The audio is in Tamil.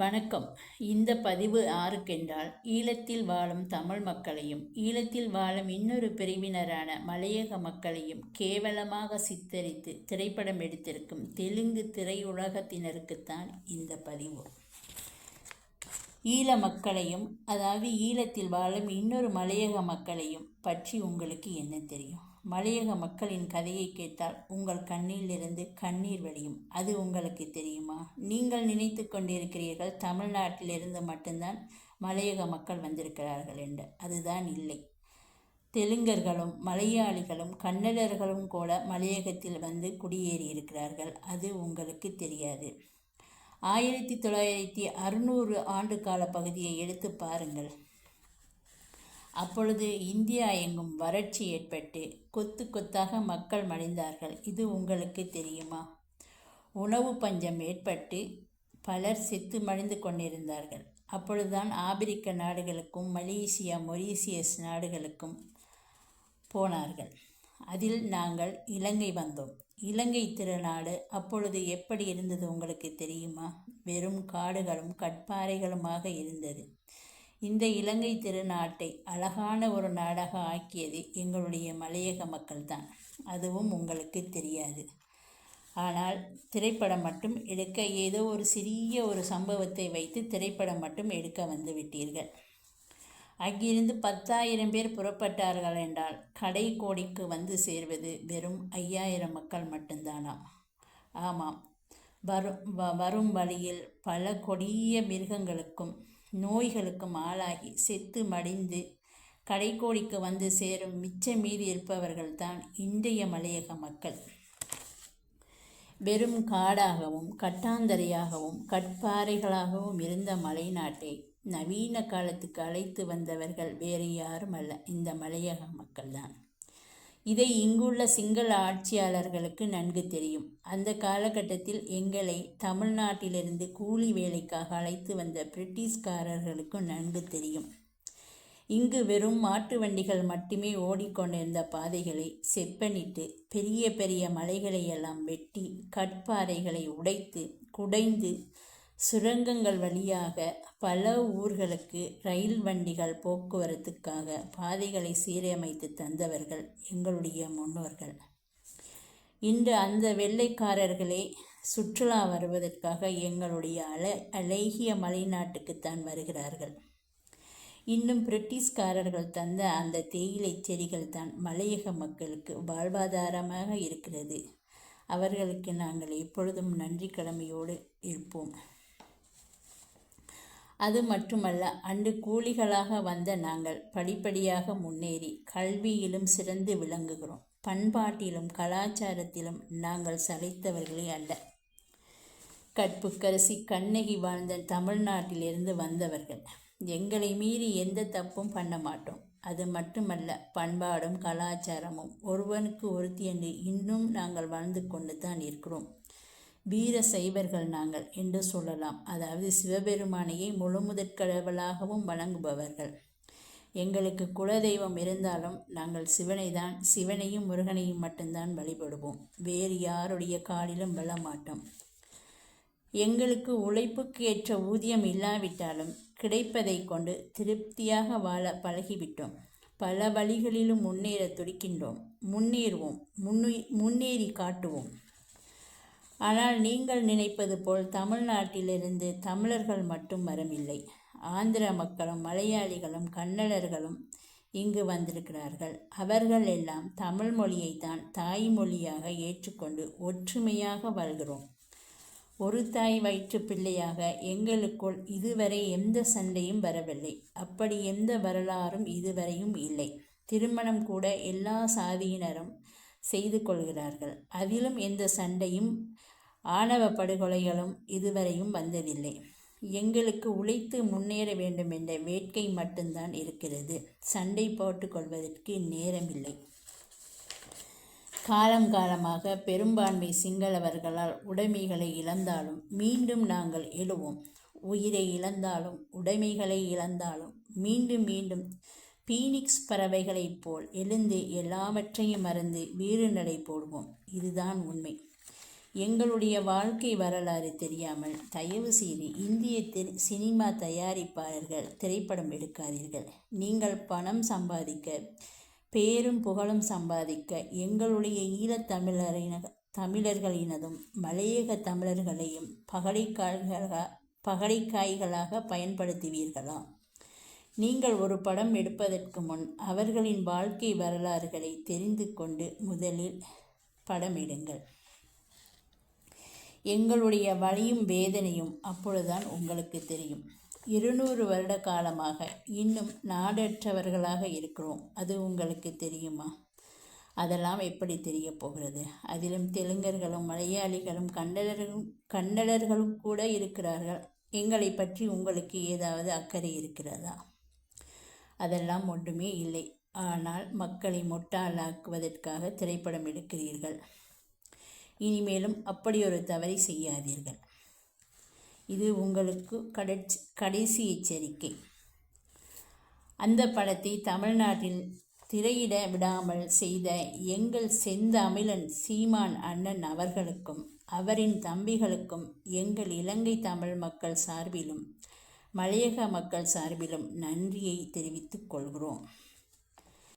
வணக்கம். இந்த பதிவு யாருக்கென்றால் ஈழத்தில் வாழும் தமிழ் மக்களையும் ஈழத்தில் வாழும் இன்னொரு பிரிவினரான மலையக மக்களையும் கேவலமாக சித்தரித்து திரைப்படம் எடுத்திருக்கும் தெலுங்கு திரையுலகத்தினருக்குத்தான் இந்த பதிவு. ஈழ மக்களையும் அதாவது ஈழத்தில் வாழும் இன்னொரு மலையக மக்களையும் பற்றி உங்களுக்கு என்ன தெரியும்? மலையக மக்களின் கதையை கேட்டால் உங்கள் கண்ணிலிருந்து கண்ணீர் வழியும். அது உங்களுக்கு தெரியுமா? நீங்கள் நினைத்து கொண்டிருக்கிறீர்கள் தமிழ்நாட்டிலிருந்து மட்டும்தான் மலையக மக்கள் வந்திருக்கிறார்கள் என்று. அதுதான் இல்லை. தெலுங்கர்களும் மலையாளிகளும் கன்னடர்களும் கூட மலையகத்தில் வந்து குடியேறியிருக்கிறார்கள் அது உங்களுக்கு தெரியாது. ஆயிரத்தி தொள்ளாயிரத்தி அறுநூறு ஆண்டு கால பகுதியை எடுத்து பாருங்கள். அப்பொழுது இந்தியா எங்கும் வறட்சி ஏற்பட்டு கொத்து கொத்தாக மக்கள் மடிந்தார்கள். இது உங்களுக்கு தெரியுமா? உணவு பஞ்சம் ஏற்பட்டு பலர் செத்து மடிந்து கொண்டிருந்தார்கள். அப்பொழுதுதான் ஆப்பிரிக்க நாடுகளுக்கும் மலேசியா மொரீசியஸ் நாடுகளுக்கும் போனார்கள். அதில் நாங்கள் இலங்கை வந்தோம். இலங்கை திருநாடு அப்பொழுது எப்படி இருந்தது உங்களுக்கு தெரியுமா? வெறும் காடுகளும் கட்பாறைகளுமாக இருந்தது. இந்த இலங்கை திருநாட்டை அழகான ஒரு நாடாக ஆக்கியது எங்களுடைய மலையக மக்கள்தான். அதுவும் உங்களுக்கு தெரியாது. ஆனால் திரைப்படம் மட்டும் எடுக்க ஏதோ ஒரு சிறிய ஒரு சம்பவத்தை வைத்து திரைப்படம் மட்டும் எடுக்க வந்து விட்டீர்கள். அங்கிருந்து பத்தாயிரம் பேர் புறப்பட்டார்கள் என்றால் கடை கோடிக்கு வந்து சேர்வது வெறும் ஐயாயிரம் மக்கள் மட்டும்தானா ஆமாம். வரும் வரும் வழியில் பல கொடிய மிருகங்களுக்கும் நோய்களுக்கும் ஆளாகி செத்து மடிந்து கடைக்கோடிக்கு வந்து சேரும் மிச்ச மீதி இருப்பவர்கள்தான் இன்றைய மலையக மக்கள். வெறும் காடாகவும் கட்டாந்தரையாகவும் கட்பாறைகளாகவும் இருந்த மலைநாட்டை நவீன காலத்துக்கு அழைத்து வந்தவர்கள் வேறு யாரும் அல்ல. இந்த மலையக மக்கள்தான். இதை இங்குள்ள சிங்கள ஆட்சியாளர்களுக்கு நன்கு தெரியும். அந்த காலகட்டத்தில் எங்களை தமிழ்நாட்டிலிருந்து கூலி வேலைக்காக அழைத்து வந்த பிரிட்டிஷ்காரர்களுக்கும் நன்கு தெரியும். இங்கு வெறும் மாட்டு வண்டிகள் மட்டுமே ஓடிக்கொண்டிருந்த பாதைகளை செப்பனிட்டு பெரிய பெரிய மலைகளை எல்லாம் வெட்டி கட்பாறைகளை உடைத்து குடைந்து சுரங்கங்கள் வழியாக பல ஊர்களுக்கு ரயில் வண்டிகள் போக்குவரத்துக்காக பாதைகளை சீரமைத்து தந்தவர்கள் எங்களுடைய முன்னோர்கள். இன்று அந்த வெள்ளைக்காரர்களே சுற்றுலா வருவதற்காக எங்களுடைய அல அழகிய மலைநாட்டுக்குத்தான் வருகிறார்கள். இன்னும் பிரிட்டிஷ்காரர்கள் தந்த அந்த தேயிலை செடிகள் தான் மலையக மக்களுக்கு வாழ்வாதாரமாக இருக்கிறது. அவர்களுக்கு நாங்கள் எப்பொழுதும் நன்றி கடமையோடு இருப்போம். அது மட்டுமல்ல அன்று கூலிகளாக வந்த நாங்கள் படிப்படியாக முன்னேறி கல்வியிலும் சிறந்து விளங்குகிறோம். பண்பாட்டிலும் கலாச்சாரத்திலும் நாங்கள் சளைத்தவர்களே அல்ல. கற்புக்கரசி கண்ணகி வாழ்ந்த தமிழ்நாட்டிலிருந்து வந்தவர்கள். எங்களை மீறி எந்த தப்பும் பண்ண மாட்டோம். அது மட்டுமல்ல பண்பாடும் கலாச்சாரமும் ஒருவனுக்கு ஒருத்தி என்று இன்னும் நாங்கள் வாழ்ந்து கொண்டு தான் இருக்கிறோம். வீர சைவர்கள் நாங்கள் என்று சொல்லலாம். அதாவது சிவபெருமானையை முழுமுதற்கடவுளாகவும் வணங்குபவர்கள். எங்களுக்கு குலதெய்வம் இருந்தாலும் நாங்கள் சிவனை தான் சிவனையும் முருகனையும் மட்டும்தான் வழிபடுவோம். வேறு யாருடைய காலிலும் விழமாட்டோம். எங்களுக்கு உழைப்புக்கு ஏற்ற ஊதியம் இல்லாவிட்டாலும் கிடைப்பதை கொண்டு திருப்தியாக வாழ பழகிவிட்டோம். பல வழிகளிலும் முன்னேற துடிக்கின்றோம். முன்னேறுவோம். முன்னே முன்னேறி காட்டுவோம். ஆனால் நீங்கள் நினைப்பது போல் தமிழ்நாட்டிலிருந்து தமிழர்கள் மட்டும் வரவில்லை. ஆந்திர மக்களும் மலையாளிகளும் கன்னடர்களும் இங்கு வந்திருக்கிறார்கள். அவர்கள் எல்லாம் தமிழ் மொழியைத்தான் தாய்மொழியாக ஏற்றுக்கொண்டு ஒற்றுமையாக வாழ்கிறோம். ஒரு தாய் வயிற்று பிள்ளையாக எங்களுக்குள் இதுவரை எந்த சண்டையும் வரவில்லை. அப்படி எந்த வரலாறும் இதுவரையும் இல்லை. திருமணம் கூட எல்லா சாதியினரும் செய்து கொள்கிறார்கள். அதிலும் எந்த சண்டையும் ஆணவ படுகொலைகளும் இதுவரையும் வந்ததில்லை. எங்களுக்கு உழைத்து முன்னேற வேண்டும் என்ற வேட்கை மட்டும்தான் இருக்கிறது. சண்டை போட்டு கொள்வதற்கு நேரமில்லை. காலம் காலமாக பெரும்பான்மை சிங்களவர்களால் உடைமைகளை இழந்தாலும் மீண்டும் நாங்கள் எழுவோம். உயிரை இழந்தாலும் உடைமைகளை இழந்தாலும் மீண்டும் மீண்டும் பீனிக்ஸ் பறவைகளைப் போல் எழுந்து எல்லாவற்றையும் மறந்து வீறு நடை போடுவோம். இதுதான் உண்மை. எங்களுடைய வாழ்க்கை வரலாறு தெரியாமல் தயவு செய்து இந்திய சினிமா தயாரிப்பாளர்கள் திரைப்படம் எடுக்காதீர்கள். நீங்கள் பணம் சம்பாதிக்க பேரும் புகழும் சம்பாதிக்க எங்களுடைய ஈழத்தமிழரின தமிழர்களினதும் மலையக தமிழர்களையும் பகடைக்காய்களாக பகடைக்காய்களாக பயன்படுத்துவீர்களா? நீங்கள் ஒரு படம் எடுப்பதற்கு முன் அவர்களின் வாழ்க்கை வரலாறுகளை தெரிந்து கொண்டு முதலில் படமிடுங்கள். எங்களுடைய வலியும் வேதனையும் அப்பொழுதுதான் உங்களுக்கு தெரியும். இருநூறு வருட காலமாக இன்னும் நாடற்றவர்களாக இருக்கிறோம். அது உங்களுக்கு தெரியுமா? அதெல்லாம் எப்படி தெரிய போகிறது? அதிலும் தெலுங்கர்களும் மலையாளிகளும் கன்னடர்களும் கன்னடர்களும் கூட இருக்கிறார்கள். எங்களை பற்றி உங்களுக்கு ஏதாவது அக்கறை இருக்கிறதா? அதெல்லாம் ஒன்றுமே இல்லை. ஆனால் மக்களை முட்டாளாக்குவதற்காக திரைப்படம் எடுக்கிறீர்கள். இனிமேலும் அப்படி ஒரு தவறை செய்யாதீர்கள். இது உங்களுக்கு கடைசி கடைசி எச்சரிக்கை. அந்த படத்தை தமிழ்நாட்டில் திரையிட விடாமல் செய்த எங்கள் செந்தமிழன் சீமான் அண்ணன் அவர்களுக்கும் அவரின் தம்பிகளுக்கும் எங்கள் இலங்கை தமிழ் மக்கள் சார்பிலும் மலையக மக்கள் சார்பிலும் நன்றியை தெரிவித்துக் கொள்கிறோம்.